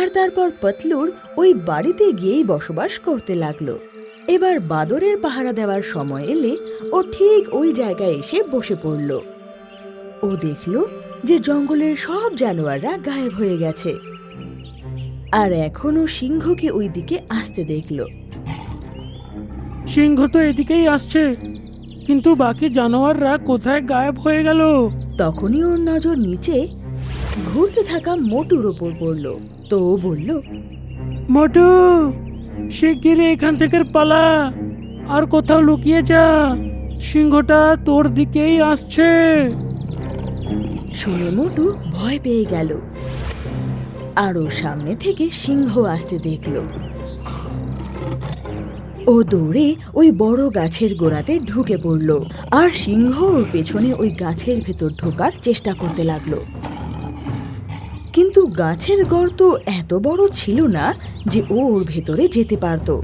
আর তারপর পতলুর ওই বাড়িতে গিয়েই বসবাস করতে লাগল। এবার বাদরের পাহারা দেওয়ার সময় এলে ও ঠিক ওই জায়গায় এসে বসে পড়ল। ও দেখল যে জঙ্গলের সব জানোয়াররা গায়েব হয়ে গেছে। আর এখনও সিংহকে ওই দিকে আসতে দেখল। সিংহ তো এদিকেই আসছে কিন্তু বাকি জানোয়াররা কোথায় গায়েব হয়ে গেল? তখনই ওর নজর নিচে ঘুরতে থাকা মোটুর ওপর পড়ল তো ও বলল মোটু শিগগিরই এখান থেকে পালা। আর কোথাও লুকিয়ে যা সিংহটা তোর দিকেই আসছে। শুনে মোটু ভয় পেয়ে গেল। আর ও সামনে থেকে সিংহ আসতে দেখল। ও দৌড়ে ওই বড় গাছের গোড়াতে ঢুকে পড়ল। আর সিংহ ওর পেছনে ওই গাছের ভেতর ঢোকার চেষ্টা করতে লাগল। কিন্তু গাছের গর্ত এত বড় ছিল না যে ও ওর ভেতরে যেতে পারতো।